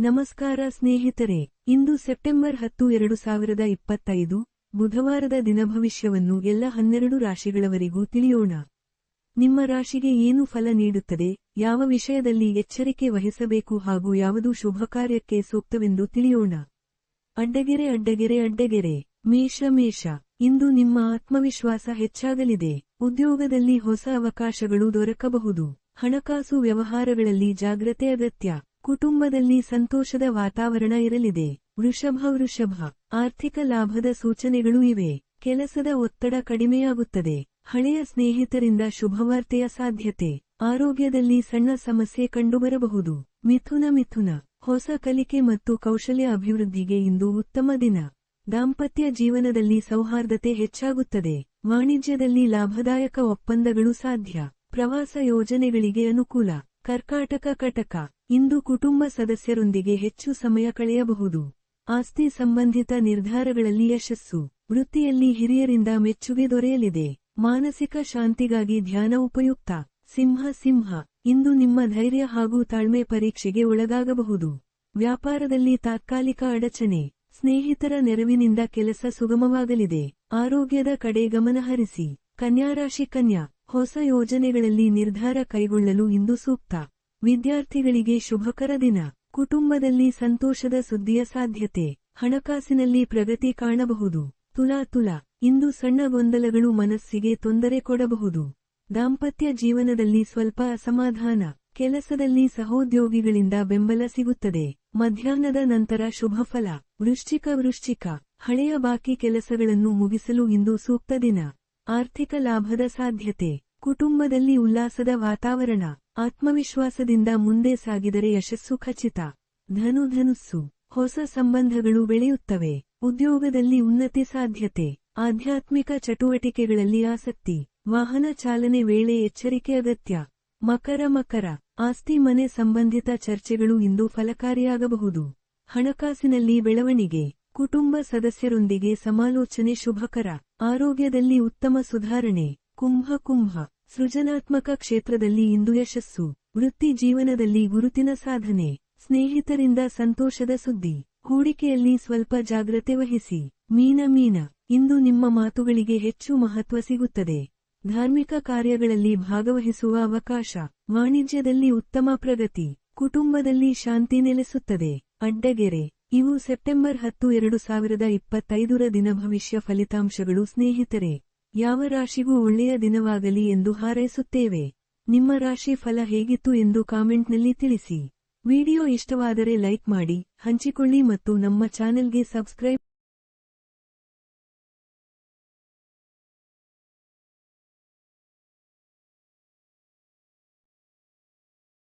ನಮಸ್ಕಾರ ಸ್ನೇಹಿತರೆ, ಇಂದು ಸೆಪ್ಟೆಂಬರ್ ಹತ್ತು, ಎರಡು ಸಾವಿರದ ಇಪ್ಪತ್ತೈದು, ಬುಧವಾರದ ದಿನ ಭವಿಷ್ಯವನ್ನು ಎಲ್ಲ ಹನ್ನೆರಡು ರಾಶಿಗಳವರೆಗೂ ತಿಳಿಯೋಣ. ನಿಮ್ಮ ರಾಶಿಗೆ ಏನು ಫಲ ನೀಡುತ್ತದೆ, ಯಾವ ವಿಷಯದಲ್ಲಿ ಎಚ್ಚರಿಕೆ ವಹಿಸಬೇಕು ಹಾಗೂ ಯಾವುದು ಶುಭ ಕಾರ್ಯಕ್ಕೆ ಸೂಕ್ತವೆಂದು ತಿಳಿಯೋಣ. ಅಡ್ಡಗೆರೆ ಅಡ್ಡಗೆರೆ ಅಡ್ಡಗೆರೆ. ಮೇಷ ಮೇಷ. ಇಂದು ನಿಮ್ಮ ಆತ್ಮವಿಶ್ವಾಸ ಹೆಚ್ಚಾಗಲಿದೆ. ಉದ್ಯೋಗದಲ್ಲಿ ಹೊಸ ಅವಕಾಶಗಳು ದೊರಕಬಹುದು. ಹಣಕಾಸು ವ್ಯವಹಾರಗಳಲ್ಲಿ ಜಾಗ್ರತೆ ಅಗತ್ಯ. ಕುಟುಂಬದಲ್ಲಿ ಸಂತೋಷದ ವಾತಾವರಣ ಇರಲಿದೆ. ವೃಷಭ ವೃಷಭ, ಆರ್ಥಿಕ ಲಾಭದ ಸೂಚನೆಗಳು ಇವೆ. ಕೆಲಸದ ಒತ್ತಡ ಕಡಿಮೆಯಾಗುತ್ತದೆ. ಹಳೆಯ ಸ್ನೇಹಿತರಿಂದ ಶುಭವಾರ್ತೆಯ ಸಾಧ್ಯತೆ. ಆರೋಗ್ಯದಲ್ಲಿ ಸಣ್ಣ ಸಮಸ್ಯೆ ಕಂಡುಬರಬಹುದು. ಮಿಥುನ ಮಿಥುನ, ಹೊಸ ಕಲಿಕೆ ಮತ್ತು ಕೌಶಲ್ಯ ಅಭಿವೃದ್ಧಿಗೆ ಇಂದು ಉತ್ತಮ ದಿನ. ದಾಂಪತ್ಯ ಜೀವನದಲ್ಲಿ ಸೌಹಾರ್ದತೆ ಹೆಚ್ಚಾಗುತ್ತದೆ. ವಾಣಿಜ್ಯದಲ್ಲಿ ಲಾಭದಾಯಕ ಒಪ್ಪಂದಗಳು ಸಾಧ್ಯ. ಪ್ರವಾಸ ಯೋಜನೆಗಳಿಗೆ ಅನುಕೂಲ. ಕರ್ಕಾಟಕ ಕಟಕ. ಇಂದು ಕುಟುಂಬ ಸದಸ್ಯರೊಂದಿಗೆ ಹೆಚ್ಚು ಸಮಯ ಕಳೆಯಬಹುದು. ಆಸ್ತಿ ಸಂಬಂಧಿತ ನಿರ್ಧಾರಗಳಲ್ಲಿ ಯಶಸ್ಸು, ವೃತ್ತಿಯಲ್ಲಿ ಹಿರಿಯರಿಂದ ಮೆಚ್ಚುಗೆ ದೊರೆಯಲಿದೆ. ಮಾನಸಿಕ ಶಾಂತಿಗಾಗಿ ಧ್ಯಾನ ಉಪಯುಕ್ತ. ಸಿಂಹ ಸಿಂಹ, ಇಂದು ನಿಮ್ಮ ಧೈರ್ಯ ಹಾಗೂ ತಾಳ್ಮೆ ಪರೀಕ್ಷೆಗೆ ಒಳಗಾಗಬಹುದು. ವ್ಯಾಪಾರದಲ್ಲಿ ತಾತ್ಕಾಲಿಕ ಅಡಚಣೆ, ಸ್ನೇಹಿತರ ನೆರವಿನಿಂದ ಕೆಲಸ ಸುಗಮವಾಗಲಿದೆ. ಆರೋಗ್ಯದ ಕಡೆ ಗಮನಹರಿಸಿ ಕನ್ಯಾರಾಶಿ, ಕನ್ಯಾ, ಹೊಸ ಯೋಜನೆಗಳಲ್ಲಿ ನಿರ್ಧಾರ ಕೈಗೊಳ್ಳಲು ಇಂದು ಸೂಕ್ತ. ವಿದ್ಯಾರ್ಥಿಗಳಿಗೆ ಶುಭಕರ ದಿನ. ಕುಟುಂಬದಲ್ಲಿ ಸಂತೋಷದ ಸುದ್ದಿಯ ಸಾಧ್ಯತೆ. ಹಣಕಾಸಿನಲ್ಲಿ ಪ್ರಗತಿ ಕಾಣಬಹುದು. ತುಲಾ ತುಲಾ. ಇಂದು ಸಣ್ಣ ಗೊಂದಲಗಳು ಮನಸ್ಸಿಗೆ ತೊಂದರೆ ಕೊಡಬಹುದು. ದಾಂಪತ್ಯ ಜೀವನದಲ್ಲಿ ಸ್ವಲ್ಪ ಅಸಮಾಧಾನ. ಕೆಲಸದಲ್ಲಿ ಸಹೋದ್ಯೋಗಿಗಳಿಂದ ಬೆಂಬಲ ಸಿಗುತ್ತದೆ. ಮಧ್ಯಾಹ್ನದ ನಂತರ ಶುಭ ಫಲ. ವೃಶ್ಚಿಕ ವೃಶ್ಚಿಕ. ಹಳೆಯ ಬಾಕಿ ಕೆಲಸಗಳನ್ನು ಮುಗಿಸಲು ಇಂದು ಸೂಕ್ತ ದಿನ. ಆರ್ಥಿಕ ಲಾಭದ ಸಾಧ್ಯತೆ. ಕುಟುಂಬದಲ್ಲಿ ಉಲ್ಲಾಸದ ವಾತಾವರಣ, ಆತ್ಮವಿಶ್ವಾಸದಿಂದ ಮುಂದೆ ಸಾಗಿದರೆ ಯಶಸ್ಸು ಖಚಿತ. ಧನು ಧನುಸ್ಸು, ಹೊಸ ಸಂಬಂಧಗಳು ಬೆಳೆಯುತ್ತವೆ. ಉದ್ಯೋಗದಲ್ಲಿ ಉನ್ನತಿ ಸಾಧ್ಯತೆ, ಆಧ್ಯಾತ್ಮಿಕ ಚಟುವಟಿಕೆಗಳಲ್ಲಿ ಆಸಕ್ತಿ, ವಾಹನ ಚಾಲನೆ ವೇಳೆ ಎಚ್ಚರಿಕೆ ಅಗತ್ಯ. ಮಕರ ಮಕರ, ಆಸ್ತಿ ಮನೆ ಸಂಬಂಧಿತ ಚರ್ಚೆಗಳು ಇಂದು ಫಲಕಾರಿಯಾಗಬಹುದು. ಹಣಕಾಸಿನಲ್ಲಿ ಬೆಳವಣಿಗೆ, ಕುಟುಂಬ ಸದಸ್ಯರೊಂದಿಗೆ ಸಮಾಲೋಚನೆ ಶುಭಕರ. ಆರೋಗ್ಯದಲ್ಲಿ ಉತ್ತಮ ಸುಧಾರಣೆ. ಕುಂಭ ಕುಂಭ, ಸೃಜನಾತ್ಮಕ ಕ್ಷೇತ್ರದಲ್ಲಿ ಇಂದು ಯಶಸ್ಸು, ವೃತ್ತಿ ಜೀವನದಲ್ಲಿ ಗುರುತಿನ ಸಾಧನೆ, ಸ್ನೇಹಿತರಿಂದ ಸಂತೋಷದ ಸುದ್ದಿ, ಹೂಡಿಕೆಯಲ್ಲಿ ಸ್ವಲ್ಪ ಜಾಗ್ರತೆ ವಹಿಸಿ, ಮೀನ ಮೀನ, ಇಂದು ನಿಮ್ಮ ಮಾತುಗಳಿಗೆ ಹೆಚ್ಚು ಮಹತ್ವ ಸಿಗುತ್ತದೆ. ಧಾರ್ಮಿಕ ಕಾರ್ಯಗಳಲ್ಲಿ ಭಾಗವಹಿಸುವ ಅವಕಾಶ, ವಾಣಿಜ್ಯದಲ್ಲಿ ಉತ್ತಮ ಪ್ರಗತಿ, ಕುಟುಂಬದಲ್ಲಿ ಶಾಂತಿ ನೆಲೆಸುತ್ತದೆ. ಅಡ್ಡಗೆರೆ, ಇವು ಸೆಪ್ಟೆಂಬರ್ ಹತ್ತು, ಎರಡು ಸಾವಿರದ ಇಪ್ಪತ್ತೈದರ ದಿನ ಭವಿಷ್ಯ ಫಲಿತಾಂಶಗಳು ಸ್ನೇಹಿತರೆ. ಯಾವ ರಾಶಿಗೂ ಒಳ್ಳೆಯ ದಿನವಾಗಲಿ ಎಂದು ಹಾರೈಸುತ್ತೇವೆ. ನಿಮ್ಮ ರಾಶಿ ಫಲ ಹೇಗಿತ್ತು ಎಂದು ಕಾಮೆಂಟ್ನಲ್ಲಿ ತಿಳಿಸಿ. ವಿಡಿಯೋ ಇಷ್ಟವಾದರೆ ಲೈಕ್ ಮಾಡಿ, ಹಂಚಿಕೊಳ್ಳಿ ಮತ್ತು ನಮ್ಮ ಚಾನೆಲ್ಗೆ ಸಬ್ಸ್ಕ್ರೈಬ್